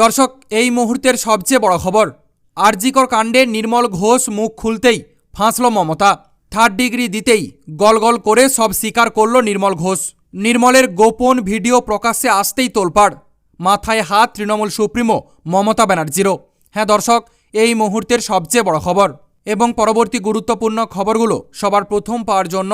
দর্শক, এই মুহূর্তের সবচেয়ে বড় খবর, আরজিকর কাণ্ডে নির্মল ঘোষ মুখ খুলতেই ফাঁসল মমতা। থার্ড ডিগ্রি দিতেই গলগল করে সব স্বীকার করল নির্মল ঘোষ। নির্মলের গোপন ভিডিও প্রকাশ্যে আসতেই তোলপাড়। মাথায় হাত তৃণমূল সুপ্রিমো মমতা ব্যানার্জিরও। হ্যাঁ দর্শক, এই মুহূর্তের সবচেয়ে বড় খবর এবং পরবর্তী গুরুত্বপূর্ণ খবরগুলো সবার প্রথম পাওয়ার জন্য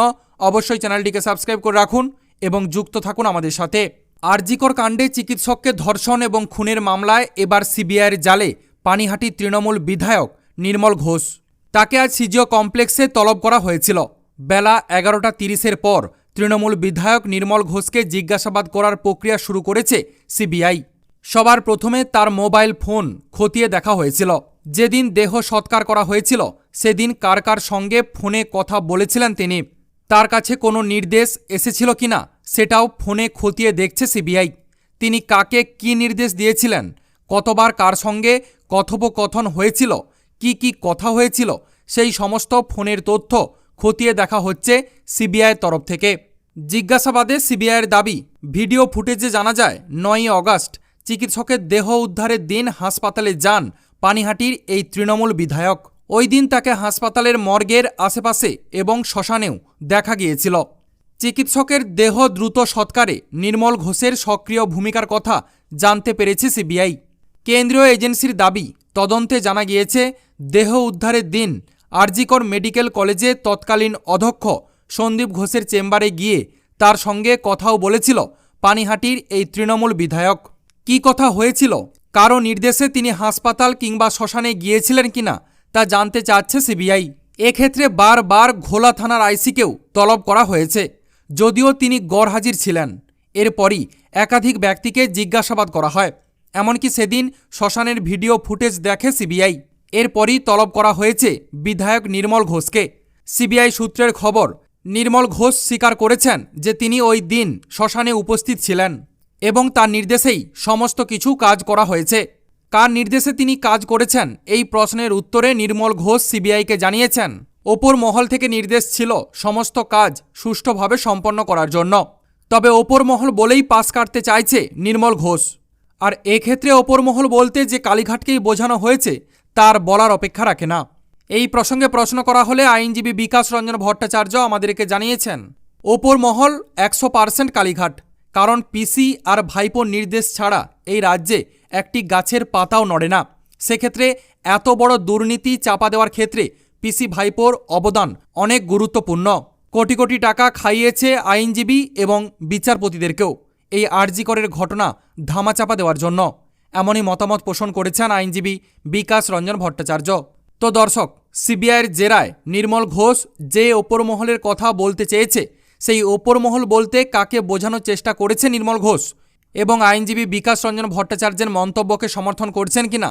অবশ্যই চ্যানেলটিকে সাবস্ক্রাইব করে রাখুন এবং যুক্ত থাকুন আমাদের সাথে। আরজিকর কাণ্ডে চিকিৎসককে ধর্ষণ এবং খুনের মামলায় এবার সিবিআইয়ের জালে পানিহাটি তৃণমূল বিধায়ক নির্মল ঘোষ। তাকে আজ সিজিও কমপ্লেক্সে তলব করা হয়েছিল। বেলা এগারোটা তিরিশের পর তৃণমূল বিধায়ক নির্মল ঘোষকে জিজ্ঞাসাবাদ করার প্রক্রিয়া শুরু করেছে সিবিআই। সবার প্রথমে তার মোবাইল ফোন খতিয়ে দেখা হয়েছিল। যেদিন দেহ সৎকার করা হয়েছিল, সেদিন কার কার সঙ্গে ফোনে কথা বলেছিলেন তিনি। তার কাছে কোনো নির্দেশ এসেছিল কিনা সেটাও ফোনে খতিয়ে দেখছে সিবিআই। তিনি কাকে কি নির্দেশ দিয়েছিলেন? কতবার কার সঙ্গে কথোপকথন হয়েছিল? কি কি কথা হয়েছিল? সেই সমস্ত ফোনের তথ্য খতিয়ে দেখা হচ্ছে সিবিআইয়ের তরফ থেকে। জিজ্ঞাসাবাদে সিবিআইয়ের দাবি, ভিডিও ফুটেজে জানা যায়, নয়ই অগাস্ট, চিকিৎসকের দেহ উদ্ধারের দিন হাসপাতালে যান পানিহাটির এই তৃণমূল বিধায়ক। ওই দিন তাকে হাসপাতালের মর্গের আশেপাশে এবং শ্মশানেও দেখা গিয়েছিল। চিকিৎসকের দেহ দ্রুত সৎকারে নির্মল ঘোষের সক্রিয় ভূমিকার কথা জানতে পেরেছে সিবিআই। কেন্দ্রীয় এজেন্সির দাবি, তদন্তে জানা গিয়েছে, দেহ উদ্ধারের দিন আরজিকর মেডিকেল কলেজে তৎকালীন অধ্যক্ষ সন্দীপ ঘোষের চেম্বারে গিয়ে তার সঙ্গে কথাও বলেছিল পানিহাটির এই তৃণমূল বিধায়ক। কি কথা হয়েছিল? কারও নির্দেশে তিনি হাসপাতাল কিংবা শ্মশানে গিয়েছিলেন কিনা, তা জানতে চাচ্ছে সিবিআই। এক্ষেত্রে বারবার ঘোলা থানার আইসিকেও তলব করা হয়েছে। যদিও তিনি গড়হাজির ছিলেন, এরপরই একাধিক ব্যক্তিকে জিজ্ঞাসাবাদ করা হয়। এমনকি সেদিন শ্মশানের ভিডিও ফুটেজ দেখে সিবিআই। এরপরই তলব করা হয়েছে বিধায়ক নির্মল ঘোষকে। সিবিআই সূত্রের খবর, নির্মল ঘোষ স্বীকার করেছেন যে তিনি ওই দিন শ্মশানে উপস্থিত ছিলেন এবং তার নির্দেশেই সমস্ত কিছু কাজ করা হয়েছে। কার নির্দেশে তিনি কাজ করেছেন, এই প্রশ্নের উত্তরে নির্মল ঘোষ সিবিআইকে জানিয়েছেন। ওপর মহল থেকে নির্দেশ ছিল সমস্ত কাজ সুষ্ঠুভাবে সম্পন্ন করার জন্য। তবে ওপর মহল বলেই পাশ কাটতে চাইছে নির্মল ঘোষ। আর এক্ষেত্রে ওপর মহল বলতে যে কালীঘাটকেই বোঝানো হয়েছে, তার বলার অপেক্ষা রাখে না। এই প্রসঙ্গে প্রশ্ন করা হলে আইনজীবী বিকাশ রঞ্জন ভট্টাচার্য আমাদেরকে জানিয়েছেন, ওপর মহল একশো পার্সেন্ট কালীঘাট, কারণ পিসি আর ভাইপোর নির্দেশ ছাড়া এই রাজ্যে একটি গাছের পাতাও নড়ে না। সেক্ষেত্রে এত বড় দুর্নীতি চাপা দেওয়ার ক্ষেত্রে পিসি ভাইপোর অবদান অনেক গুরুত্বপূর্ণ। কোটি কোটি টাকা খাইয়েছে আইনজীবী এবং বিচারপতিদেরকেও এই আরজিকরের ঘটনা ধামাচাপা দেওয়ার জন্য। এমনই মতামত পোষণ করেছেন আইনজীবী বিকাশ রঞ্জন ভট্টাচার্য। তো দর্শক, সিবিআইয়ের জেরায় নির্মল ঘোষ যে ওপর মহলের কথা বলতে চেয়েছে, সেই ওপর মহল বলতে কাকে বোঝানোর চেষ্টা করেছে নির্মল ঘোষ? এবং আইনজীবী বিকাশ রঞ্জন ভট্টাচার্যের মন্তব্যকে সমর্থন করছেন কিনা?